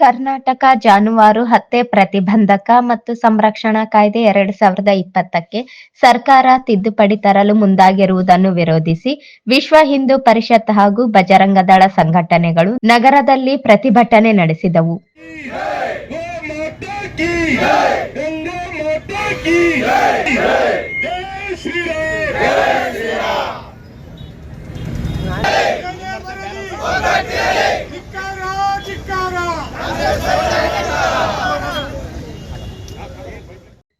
ಕರ್ನಾಟಕ ಜಾನುವಾರು ಹತ್ಯೆ ಪ್ರತಿಬಂಧಕ ಮತ್ತು ಸಂರಕ್ಷಣಾ ಕಾಯ್ದೆ ಎರಡ್ ಸಾವಿರದ ಇಪ್ಪತ್ತಕ್ಕೆ ಸರ್ಕಾರ ತಿದ್ದುಪಡಿ ತರಲು ಮುಂದಾಗಿರುವುದನ್ನು ವಿರೋಧಿಸಿ ವಿಶ್ವ ಹಿಂದೂ ಪರಿಷತ್ ಹಾಗೂ ಬಜರಂಗದಳ ಸಂಘಟನೆಗಳು ನಗರದಲ್ಲಿ ಪ್ರತಿಭಟನೆ ನಡೆಸಿದವು.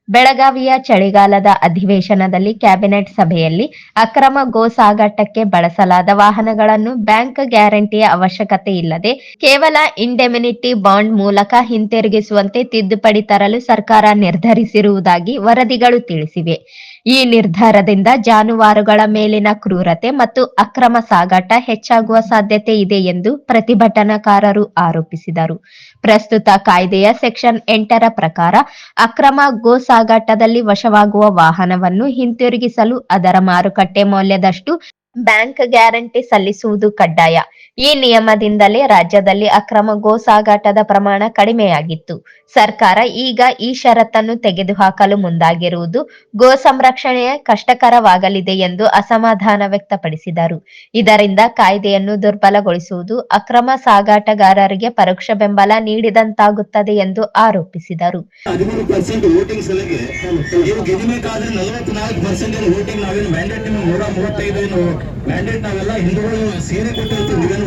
ಬೆಳಗಾವಿಯ ಚಳಿಗಾಲದ ಅಧಿವೇಶನದಲ್ಲಿ ಕ್ಯಾಬಿನೆಟ್ ಸಭೆಯಲ್ಲಿ ಅಕ್ರಮ ಗೋ ಸಾಗಾಟಕ್ಕೆ ಬಳಸಲಾದ ವಾಹನಗಳನ್ನು ಬ್ಯಾಂಕ್ ಗ್ಯಾರಂಟಿಯ ಅವಶ್ಯಕತೆ ಇಲ್ಲದೆ ಕೇವಲ ಇಂಡೆಮಿನಿಟಿ ಬಾಂಡ್ ಮೂಲಕ ಹಿಂತಿರುಗಿಸುವಂತೆ ತಿದ್ದುಪಡಿ ತರಲು ಸರ್ಕಾರ ನಿರ್ಧರಿಸಿರುವುದಾಗಿ ವರದಿಗಳು ತಿಳಿಸಿವೆ. ಈ ನಿರ್ಧಾರದಿಂದ ಜಾನುವಾರುಗಳ ಮೇಲಿನ ಕ್ರೂರತೆ ಮತ್ತು ಅಕ್ರಮ ಸಾಗಾಟ ಹೆಚ್ಚಾಗುವ ಸಾಧ್ಯತೆ ಇದೆ ಎಂದು ಪ್ರತಿಭಟನಾಕಾರರು ಆರೋಪಿಸಿದರು. ಪ್ರಸ್ತುತ ಕಾಯ್ದೆಯ ಸೆಕ್ಷನ್ ಎಂಟರ ಪ್ರಕಾರ ಅಕ್ರಮ ಗೋ ಸಾಗಾಟದಲ್ಲಿ ವಶವಾಗುವ ವಾಹನವನ್ನು ಹಿಂತಿರುಗಿಸಲು ಅದರ ಮಾರುಕಟ್ಟೆ ಮೌಲ್ಯದಷ್ಟು ಬ್ಯಾಂಕ್ ಗ್ಯಾರಂಟಿ ಸಲ್ಲಿಸುವುದು ಕಡ್ಡಾಯ. ಈ ನಿಯಮದಿಂದಲೇ ರಾಜ್ಯದಲ್ಲಿ ಅಕ್ರಮ ಗೋ ಸಾಗಾಟದ ಪ್ರಮಾಣ ಕಡಿಮೆಯಾಗಿತ್ತು. ಸರ್ಕಾರ ಈಗ ಈ ಷರತ್ತನ್ನು ತೆಗೆದುಹಾಕಲು ಮುಂದಾಗಿರುವುದು ಗೋ ಸಂರಕ್ಷಣೆಯ ಕಷ್ಟಕರವಾಗಲಿದೆ ಎಂದು ಅಸಮಾಧಾನ ವ್ಯಕ್ತಪಡಿಸಿದರು. ಇದರಿಂದ ಕಾಯ್ದೆಯನ್ನು ದುರ್ಬಲಗೊಳಿಸುವುದು ಅಕ್ರಮ ಸಾಗಾಟಗಾರರಿಗೆ ಪರೋಕ್ಷ ಬೆಂಬಲ ನೀಡಿದಂತಾಗುತ್ತದೆ ಎಂದು ಆರೋಪಿಸಿದರು. ಮ್ಯಾಂಡೇಟ್ ನಾವೆಲ್ಲ ಹಿಂದೂಗಳು ಸೀರೆ ಕೊಟ್ಟಿರ್ತೀವಿ. ನೀವೇನು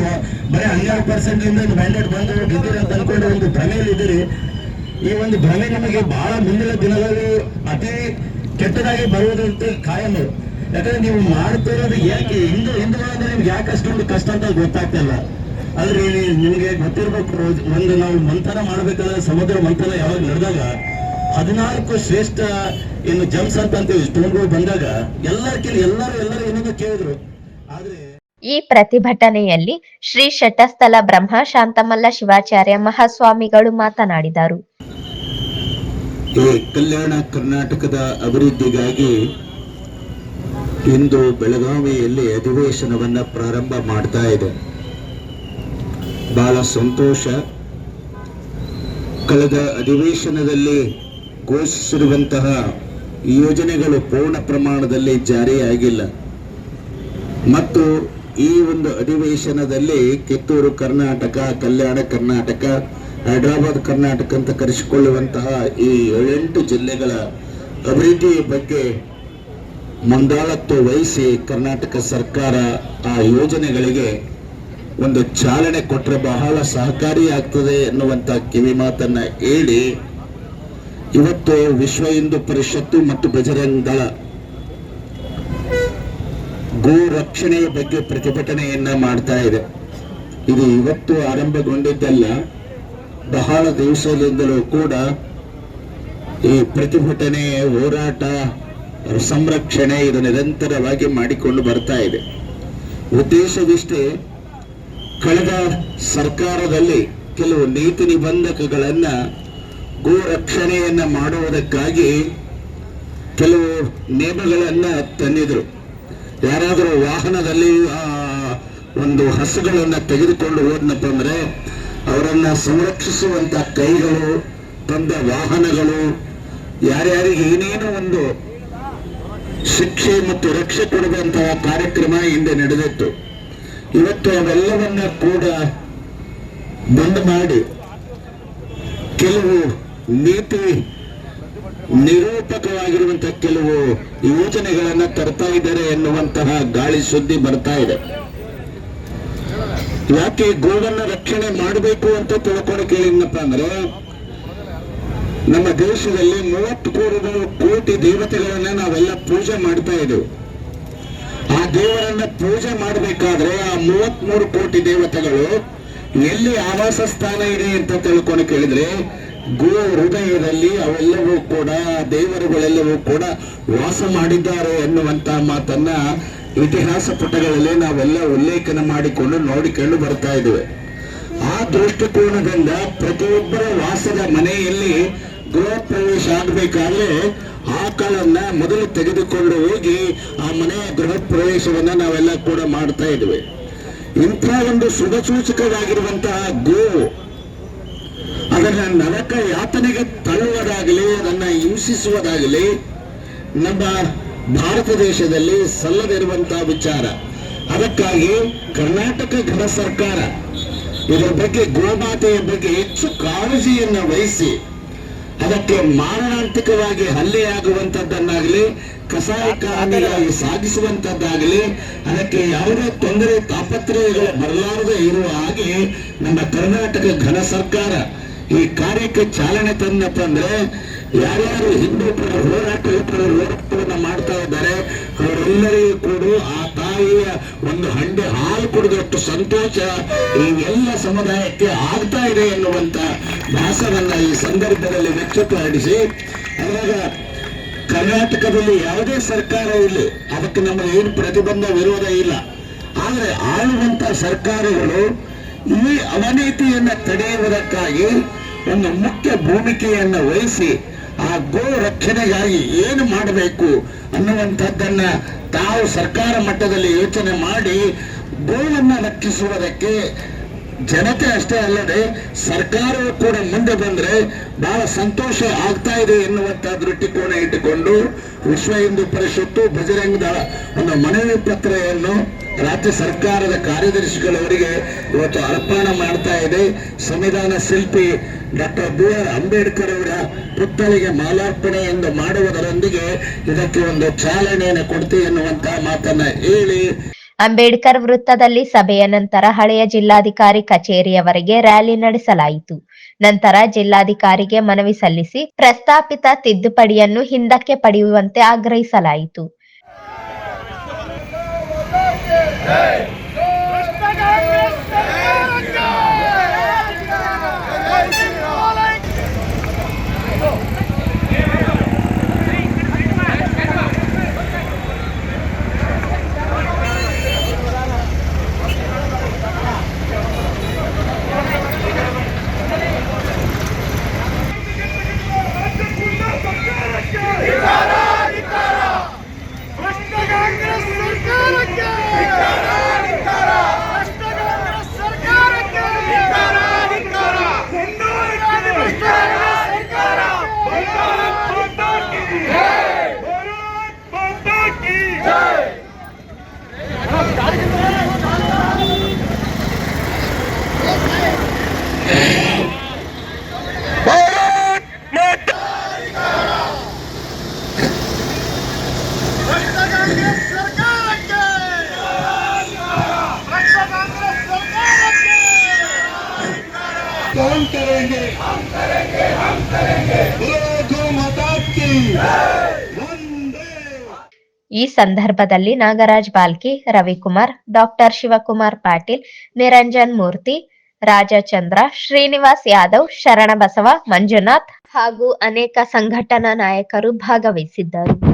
ಬರೀ ಹನ್ನೆರಡು ಪರ್ಸೆಂಟ್ ಇಂದ ಮ್ಯಾಂಡೇಟ್ ಬಂದು ಗೆದ್ದಿರಿ ಅಂತ ಅನ್ಕೊಂಡು ಒಂದು ಭ್ರಮೆಯಲ್ಲಿ ಇದ್ದೀರಿ. ಈ ಒಂದು ಭ್ರಮೆ ನಮಗೆ ಬಹಳ ಮುಂದಿನ ದಿನಗಳಲ್ಲಿ ಅತಿ ಕೆಟ್ಟದಾಗಿ ಬರುವುದಂತ ಕಾಯಂ. ಯಾಕಂದ್ರೆ ನೀವು ಮಾಡ್ತಿರೋದು ಯಾಕೆ? ಹಿಂದೂ ಹಿಂದೂಗಳಂದ್ರೆ ನಿಮ್ಗೆ ಯಾಕೆ ಅಷ್ಟೊಂದು ಕಷ್ಟ ಅಂತ ಗೊತ್ತಾಗ್ತಾ ಇಲ್ಲ. ಆದ್ರೆ ನಿಮಗೆ ಗೊತ್ತಿರ್ಬೇಕು, ಒಂದು ನಾವು ಮಂಥನ ಮಾಡ್ಬೇಕಾದ್ರೆ ಸಮುದ್ರ ಮಂಥನ ಯಾವಾಗ ನಡೆದಾಗ ಹದಿನಾಲ್ಕು ಶ್ರೇಷ್ಠ ಏನು ಜಮ್ಸ್ ಅಂತ ಅಂತೀವಿ ಸ್ಟೋನ್ಗಳು ಬಂದಾಗ ಎಲ್ಲರಿಗಿಂತ ಎಲ್ಲರೂ ಎಲ್ಲರೂ ಏನೇನೋ ಕೇಳಿದ್ರು. ಆದ್ರೆ ಈ ಪ್ರತಿಭಟನೆಯಲ್ಲಿ ಶ್ರೀ ಶಟಸ್ಥಲ ಬ್ರಹ್ಮ ಶಾಂತಮಲ್ಲ ಶಿವಾಚಾರ್ಯ ಮಹಾಸ್ವಾಮಿಗಳು ಮಾತನಾಡಿದರು. ಈ ಕಲ್ಯಾಣ ಕರ್ನಾಟಕದ ಅಭಿವೃದ್ಧಿಗಾಗಿ ಇಂದು ಬೆಳಗಾವಿಯಲ್ಲಿ ಅಧಿವೇಶನವನ್ನ ಪ್ರಾರಂಭ ಮಾಡ್ತಾ ಇದೆ. ಬಹಳ ಸಂತೋಷ. ಕಳೆದ ಅಧಿವೇಶನದಲ್ಲಿ ಘೋಷಿಸಿರುವಂತಹ ಯೋಜನೆಗಳು ಪೂರ್ಣ ಪ್ರಮಾಣದಲ್ಲಿ ಜಾರಿಯಾಗಿಲ್ಲ. ಮತ್ತು ಈ ಒಂದು ಅಧಿವೇಶನದಲ್ಲಿ ಕಿತ್ತೂರು ಕರ್ನಾಟಕ, ಕಲ್ಯಾಣ ಕರ್ನಾಟಕ, ಹೈದರಾಬಾದ್ ಕರ್ನಾಟಕ ಅಂತ ಕರೆಸಿಕೊಳ್ಳುವಂತಹ ಈ ಏಳೆಂಟು ಜಿಲ್ಲೆಗಳ ಅಭಿವೃದ್ಧಿ ಬಗ್ಗೆ ಮುಂದಾಳತ್ವ ವಹಿಸಿ ಕರ್ನಾಟಕ ಸರ್ಕಾರ ಆ ಯೋಜನೆಗಳಿಗೆ ಒಂದು ಚಾಲನೆ ಕೊಟ್ಟರೆ ಬಹಳ ಸಹಕಾರಿಯಾಗ್ತದೆ ಎನ್ನುವಂತಹ ಕಿವಿ ಮಾತನ್ನ ಹೇಳಿ ಇವತ್ತು ವಿಶ್ವ ಹಿಂದೂ ಪರಿಷತ್ತು ಮತ್ತು ಬಜರಂಗ ದಳ ಗೋ ರಕ್ಷಣೆಯ ಬಗ್ಗೆ ಪ್ರತಿಭಟನೆಯನ್ನ ಮಾಡ್ತಾ ಇದೆ. ಇದು ಇವತ್ತು ಆರಂಭಗೊಂಡಿದ್ದಲ್ಲ, ಬಹಳ ದಿವಸದಿಂದಲೂ ಕೂಡ ಈ ಪ್ರತಿಭಟನೆ, ಹೋರಾಟ, ಸಂರಕ್ಷಣೆ ಇದು ನಿರಂತರವಾಗಿ ಮಾಡಿಕೊಂಡು ಬರ್ತಾ ಇದೆ. ಉದ್ದೇಶವಿಷ್ಟೇ, ಕಳೆದ ಸರ್ಕಾರದಲ್ಲಿ ಕೆಲವು ನೀತಿ ನಿಬಂಧಕಗಳನ್ನ ಗೋ ರಕ್ಷಣೆಯನ್ನ ಮಾಡುವುದಕ್ಕಾಗಿ ಕೆಲವು ನಿಯಮಗಳನ್ನ ತಂದಿದ್ರು. ಯಾರಾದರೂ ವಾಹನದಲ್ಲಿ ಒಂದು ಹಸುಗಳನ್ನ ತೆಗೆದುಕೊಂಡು ಹೋದ್ನಪ್ಪ ಅಂದ್ರೆ, ಅವರನ್ನ ಸಂರಕ್ಷಿಸುವಂತ ಕೈಗಳು, ತಂದ ವಾಹನಗಳು, ಯಾರ್ಯಾರಿಗೆ ಏನೇನೋ ಒಂದು ಶಿಕ್ಷೆ ಮತ್ತು ರಕ್ಷೆ ಕೊಡುವಂತಹ ಕಾರ್ಯಕ್ರಮ ಹಿಂದೆ ನಡೆದಿತ್ತು. ಇವತ್ತು ಅವೆಲ್ಲವನ್ನ ಕೂಡ ಬಂದ್ ಮಾಡಿ, ಕೆಲವು ನೀತಿ ನಿರೂಪಕವಾಗಿರುವಂತಹ ಕೆಲವು ಯೋಜನೆಗಳನ್ನ ತರ್ತಾ ಇದ್ದಾರೆ ಎನ್ನುವಂತಹ ಗಾಳಿ ಸುದ್ದಿ ಬರ್ತಾ ಇದೆ. ಯಾಕೆ ಗೋವನ್ನ ರಕ್ಷಣೆ ಮಾಡಬೇಕು ಅಂತ ತಿಳ್ಕೊಳಕ್ಕೆ ಏನಪ್ಪ ಅಂದ್ರೆ, ನಮ್ಮ ದೇಶದಲ್ಲಿ ಮೂವತ್ತು ಕೋಟಿ ಕೋಟಿ ದೇವತೆಗಳನ್ನ ನಾವೆಲ್ಲ ಪೂಜೆ ಮಾಡ್ತಾ ಇದ್ದೇವೆ. ಆ ದೇವರನ್ನ ಪೂಜೆ ಮಾಡಬೇಕಾದ್ರೆ ಆ ಮೂವತ್ಮೂರು ಕೋಟಿ ದೇವತೆಗಳು ಎಲ್ಲಿ ಆವಾಸ ಸ್ಥಾನ ಇದೆ ಅಂತ ತಿಳ್ಕೊಂಡು ಕೇಳಿದ್ರೆ ಗೋ ಹೃದಯದಲ್ಲಿ ಅವೆಲ್ಲವೂ ಕೂಡ, ದೇವರುಗಳೆಲ್ಲವೂ ಕೂಡ ವಾಸ ಮಾಡಿದ್ದಾರೆ ಎನ್ನುವಂತ ಮಾತನ್ನ ಇತಿಹಾಸ ಪುಟಗಳಲ್ಲಿ ನಾವೆಲ್ಲ ಉಲ್ಲೇಖನ ಮಾಡಿಕೊಂಡು ನೋಡಿಕೊಂಡು ಬರ್ತಾ ಇದ್ದೇವೆ. ಆ ದೃಷ್ಟಿಕೋನದಿಂದ ಪ್ರತಿಯೊಬ್ಬರ ವಾಸದ ಮನೆಯಲ್ಲಿ ಗೃಹ ಪ್ರವೇಶ ಆಗಬೇಕಾದ್ರೆ ಆಕಳನ್ನ ಮೊದಲು ತೆಗೆದುಕೊಂಡು ಹೋಗಿ ಆ ಮನೆಯ ಗೃಹ ಪ್ರವೇಶವನ್ನ ನಾವೆಲ್ಲ ಕೂಡ ಮಾಡ್ತಾ ಇದ್ವಿ ಇಂಥ ಒಂದು ಶುಭ ಸೂಚಕವಾಗಿರುವಂತಹ ಗೋವು ಅದನ್ನ ನರಕ ಯಾತನೆಗೆ ತಳ್ಳುವುದಾಗಲಿ, ಅದನ್ನ ಹಿಂಸಿಸುವುದಾಗಲಿ, ನಮ್ಮ ಭಾರತ ದೇಶದಲ್ಲಿ ಸಲ್ಲದಿರುವಂತಹ ವಿಚಾರ. ಅದಕ್ಕಾಗಿ ಕರ್ನಾಟಕ ಘನ ಸರ್ಕಾರ ಇದರ ಬಗ್ಗೆ ಗೋಮಾತೆಯ ಬಗ್ಗೆ ಹೆಚ್ಚು ಕಾಳಜಿಯನ್ನು ವಹಿಸಿ ಅದಕ್ಕೆ ಮಾರಣಾಂತಿಕವಾಗಿ ಹಲ್ಲೆಯಾಗುವಂತದ್ದನ್ನಾಗಲಿ ಕಸಾಯಕಾರಿಯಾಗಿ ಸಾಗಿಸುವಂತದ್ದಾಗಲಿ ಅದಕ್ಕೆ ಯಾವುದೇ ತೊಂದರೆ ತಾಪತ್ರಯಗಳು ಬರಲಾರದೆ ಇರುವ ಹಾಗೆ ನಮ್ಮ ಕರ್ನಾಟಕ ಘನ ಸರ್ಕಾರ ಈ ಕಾರ್ಯಕ್ಕೆ ಚಾಲನೆ ತಂದಪ್ಪ ಅಂದ್ರೆ ಯಾರ್ಯಾರು ಹಿಂದೂ ಪರ ಹೋರಾಟ ಪರ ಹೋರಾಟವನ್ನ ಮಾಡ್ತಾ ಇದ್ದಾರೆ ಅವರೆಲ್ಲರಿಗೂ ಕೂಡ ಆ ತಾಯಿಯ ಒಂದು ಹಂಡೆ ಹಾಲು ಕುಡಿದಷ್ಟು ಸಂತೋಷ ಈ ಎಲ್ಲ ಸಮುದಾಯಕ್ಕೆ ಆಗ್ತಾ ಇದೆ ಎನ್ನುವಂತ ಭಾಸವನ್ನ ಈ ಸಂದರ್ಭದಲ್ಲಿ ವ್ಯಕ್ತಪಡಿಸಿ ಅವಾಗ ಕರ್ನಾಟಕದಲ್ಲಿ ಯಾವುದೇ ಸರ್ಕಾರ ಇರಲಿ, ಅದಕ್ಕೆ ನಮಗೆ ಏನು ಪ್ರತಿಬಂಧ ವಿರೋಧ ಇಲ್ಲ. ಆದರೆ ಆಳುವಂತ ಸರ್ಕಾರಗಳು ಈ ಅವನೀತಿಯನ್ನ ತಡೆಯುವುದಕ್ಕಾಗಿ ಒಂದು ಮುಖ್ಯ ಭೂಮಿಕೆಯನ್ನು ವಹಿಸಿ, ಆ ಗೋ ರಕ್ಷಣೆಗಾಗಿ ಏನು ಮಾಡಬೇಕು ಅನ್ನುವಂಥದ್ದನ್ನ ತಾವು ಸರ್ಕಾರ ಮಟ್ಟದಲ್ಲಿ ಯೋಚನೆ ಮಾಡಿ, ಗೋವನ್ನು ರಕ್ಷಿಸುವುದಕ್ಕೆ ಜನತೆ ಅಷ್ಟೇ ಅಲ್ಲದೆ ಸರ್ಕಾರವು ಕೂಡ ಮುಂದೆ ಬಂದ್ರೆ ಬಹಳ ಸಂತೋಷ ಆಗ್ತಾ ಇದೆ ಎನ್ನುವಂತ ದೃಷ್ಟಿಕೋನ ಇಟ್ಟುಕೊಂಡು ವಿಶ್ವ ಹಿಂದೂ ಪರಿಷತ್ತು ಬಜರಂಗ ದಳ ಒಂದು ಮನವಿ ಪತ್ರೆಯನ್ನು ರಾಜ್ಯ ಸರ್ಕಾರದ ಕಾರ್ಯದರ್ಶಿಗಳವರಿಗೆ ಇವತ್ತು ಅರ್ಪಣೆ ಮಾಡ್ತಾ ಇದೆ. ಸಂವಿಧಾನ ಶಿಲ್ಪಿ ಡಾಕ್ಟರ್ ಬಿ ಆರ್ ಅಂಬೇಡ್ಕರ್ ಅವರ ಪುತ್ಥಳಿಗೆ ಎಂದು ಮಾಡುವುದರೊಂದಿಗೆ ಇದಕ್ಕೆ ಒಂದು ಚಾಲನೆಯನ್ನು ಕೊಡ್ತೀವಿ ಎನ್ನುವಂತಹ ಮಾತನ್ನ ಹೇಳಿ ಅಂಬೇಡ್ಕರ್ ವೃತ್ತದಲ್ಲಿ ಸಭೆಯ ನಂತರ ಹಳೆಯ ಜಿಲ್ಲಾಧಿಕಾರಿ ಕಚೇರಿಯವರೆಗೆ ರ್ಯಾಲಿ ನಡೆಸಲಾಯಿತು. ನಂತರ ಜಿಲ್ಲಾಧಿಕಾರಿಗೆ ಮನವಿ ಸಲ್ಲಿಸಿ ಪ್ರಸ್ತಾಪಿತ ತಿದ್ದುಪಡಿಯನ್ನು ಹಿಂದಕ್ಕೆ ಪಡೆಯುವಂತೆ ಆಗ್ರಹಿಸಲಾಯಿತು. ಈ ಸಂದರ್ಭದಲ್ಲಿ ನಾಗರಾಜ್ ಬಾಲ್ಕಿ, ರವಿಕುಮಾರ್, ಡಾಕ್ಟರ್ ಶಿವಕುಮಾರ್ ಪಾಟೀಲ್, ನಿರಂಜನ್ ಮೂರ್ತಿ ರಾಜಚಂದ್ರ ಶ್ರೀನಿವಾಸ್ ಯಾದವ್ ಶರಣಬಸವ ಮಂಜುನಾಥ್ ಹಾಗೂ ಅನೇಕ ಸಂಘಟನಾ ನಾಯಕರು ಭಾಗವಹಿಸಿದ್ದರು.